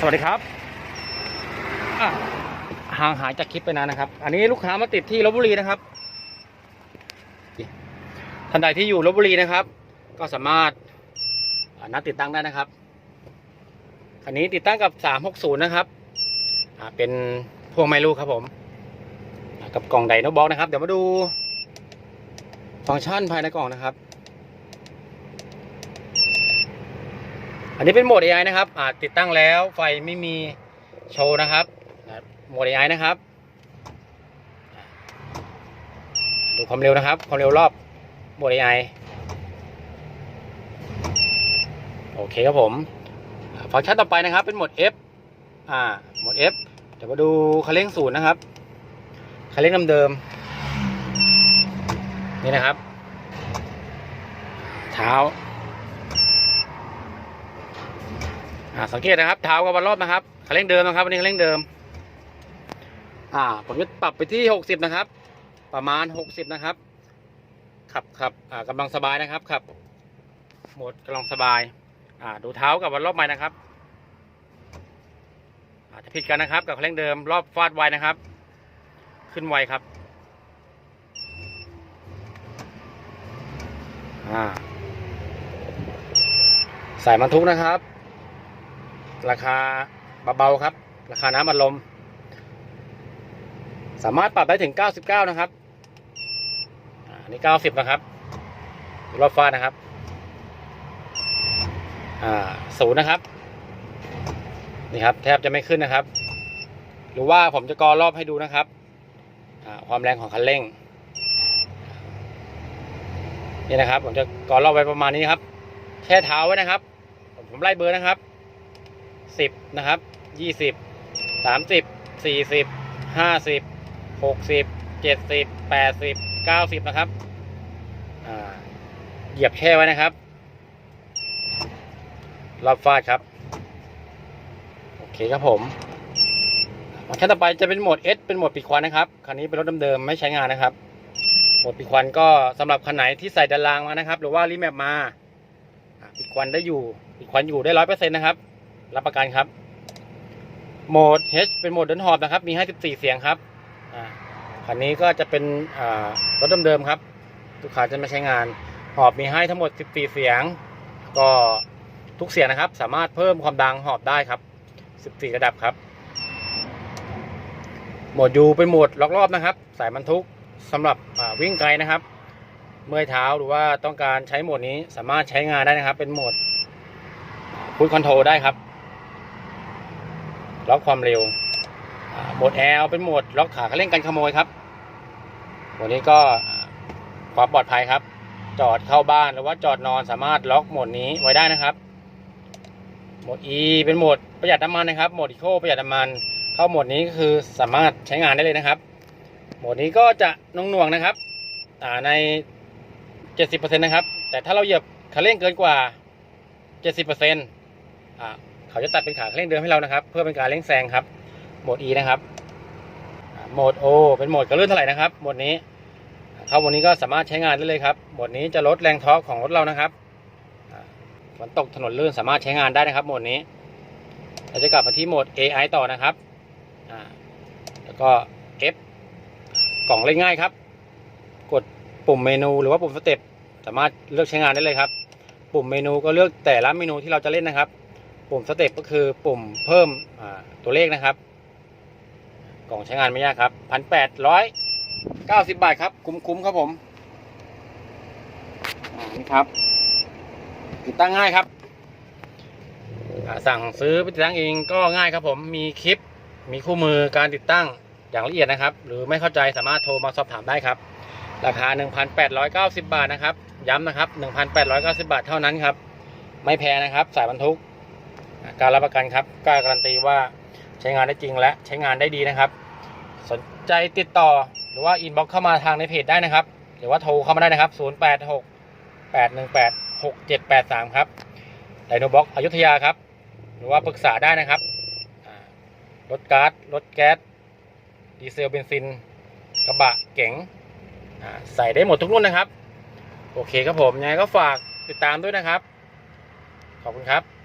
สวัสดีครับห่างหายจากคลิปไปนานนะครับ อันนี้ลูกค้ามาติดที่ลบบุรีนะครับท่านใดที่อยู่ลบบุรีนะครับ ก็สามารถนัดติดตั้งได้นะครับคันนี้ติดตั้งกับ 360 นะครับเป็นพวงไมลูครับผม กับกล่องไดโนบ็อกนะครับ เดี๋ยวมาดู ฟังก์ชันภายในกล่องนะครับ อันนี้เป็นโหมด AI นะครับอ่าติดตั้งแล้วไฟไม่มีโชว์นะครับโหมด AI นะครับ ดูความเร็วนะครับ ความเร็วรอบโหมด AI โอเคครับผมฟังก์ชันต่อไปนะครับ เป็นโหมด F อ่าโหมด F เดี๋ยวมาดูคันเร่งศูนย์นะครับคันเร่งเดิมๆนี่นะครับ เท้า อ่าสังเกตนะครับเท้ากับวันรอบนะครับคันเร่งเดิมนะครับวันนี้คันเร่งเดิม อ่า ผมจะปรับไปที่หกสิบนะครับ ประมาณหกสิบนะครับ ขับขับอ่ากำลังสบายนะครับขับโหมดกำลังสบาย อ่า ดูเท้ากับวันรอบใหม่นะครับอาจจะผิดกันนะครับ กับคันเร่งเดิม รอบฟาดไวนะครับ ขึ้นไวครับ อ่าสายบรรทุกนะครับ ราคาเบาๆครับ ราคาน้ำอัดลม สามารถปรับได้ถึง 99 นะครับอันนี้ 90 นะครับรอบฟ้านะครับอ่าศูนย์นะครับ นี่ครับ แทบจะไม่ขึ้นนะครับ หรือว่าผมจะกอรอบให้ดูนะครับความแรงของคันเร่ง นี่นะครับ ผมจะกอรอบไว้ประมาณนี้ครับ แช่เท้าไว้นะครับ ผมไล่เบอร์นะครับ สิบนะครับยี่สิบสามสิบสี่สิบห้าสิบหกสิบเจ็ดสิบแปดสิบเก้าสิบนะครับเหยียบแช่ไว้นะครับรอบฟาดครับ โอเคครับผมฟังก์ชันต่อไปจะเป็นโหมด S เป็นโหมดปิดควันนะครับ คันนี้เป็นรถเดิมๆไม่ใช้งานนะครับ โหมดปิดควันก็สำหรับคันไหนที่ใส่ดันรางมานะครับ หรือว่ารีแมปมาปิดควันได้อยู่ปิดควันอยู่ได้ร้อยเปอร์เซ็นต์นะครับ รับประกันครับ โหมด H เป็นโหมดเดินหอบนะครับ มีให้14เสียงครับอ่าคันนี้ก็จะเป็นรถเดิมๆครับลูกค้าจะม่ใช้งาน หอบมีให้ทั้งหมด 14 เสียง ก็ทุกเสียงนะครับ สามารถเพิ่มความดังหอบได้ครับ 14 ระดับครับ โหมด U เป็นโหมดล็อกรอบนะครับ สายบรรทุกสำหรับวิ่งไกลนะครับ เมื่อยเท้าหรือว่าต้องการใช้โหมดนี้สามารถใช้งานได้นะครับ เป็นโหมดพุทคอนโทรได้ครับ ล็อกความเร็วโหมด L เป็นโหมดล็อกขาคันเร่งกันขโมยครับโหมดนี้ก็ความปลอดภัยครับ จอดเข้าบ้านหรือว่าจอดนอนสามารถล็อกโหมดนี้ไว้ได้นะครับ โหมด E เป็นโหมดประหยัดน้ำมันนะครับ โหมด Eco ประหยัดน้ำมัน เข้าโหมดนี้ก็คือสามารถใช้งานได้เลยนะครับ โหมดนี้ก็จะนงหน่วงนะครับใน 70%นะครับ แต่ถ้าเราเหยียบคันเร่งเกินกว่า 70%อ่า เขาจะตัดเป็นขาเร่งเดิมให้เรานะครับ เพื่อเป็นการเร่งแซงครับ โหมด E นะครับ โหมด O เป็นโหมดกระลื่นเท่าไหร่นะครับ โหมดนี้เข้าโหมดนี้ก็สามารถใช้งานได้เลยครับ โหมดนี้จะลดแรงทอร์กของรถเรานะครับฝนตกถนนลื่นสามารถใช้งานได้นะครับ โหมดนี้ เราจะกลับมาที่โหมด AI ต่อนะครับ แล้วก็ F กล่องเล่นง่ายครับ กดปุ่มเมนูหรือว่าปุ่มสเต็ปสามารถเลือกใช้งานได้เลยครับ ปุ่มเมนูก็เลือกแต่ละเมนูที่เราจะเล่นนะครับ ปุ่มสเต็ปก็คือปุ่มเพิ่มตัวเลขนะครับ กล่องใช้งานไม่ยากครับพันแปดร้อยเก้าสิบบาทครับ คุ้มๆครับผมนี่ครับ ติดตั้งง่ายครับ สั่งซื้อไปติดตั้งเองก็ง่ายครับผมมีคลิปมีคู่มือการติดตั้งอย่างละเอียดนะครับ หรือไม่เข้าใจสามารถโทรมาสอบถามได้ครับ ราคา 1,890 บาทนะครับ ย้ำนะครับ 1,890 บาทเท่านั้นครับ ไม่แพงนะครับ สายบรรทุก การรับประกันครับกล้าการันตีว่าใช้งานได้จริงและใช้งานได้ดีนะครับ สนใจติดต่อหรือว่าอินบ็อกซ์เข้ามาทางในเพจได้นะครับ หรือว่าโทรเข้ามาได้นะครับ 086 818 6783 ครับไดโนบ็อกอยุธยาครับ หรือว่าปรึกษาได้นะครับรถก๊าซรถแก๊สดีเซลเบนซิน กระบะเก๋งใส่ได้หมดทุกรุ่นนะครับ โอเคครับผมยังไงก็ฝากติดตามด้วยนะครับ ขอบคุณครับ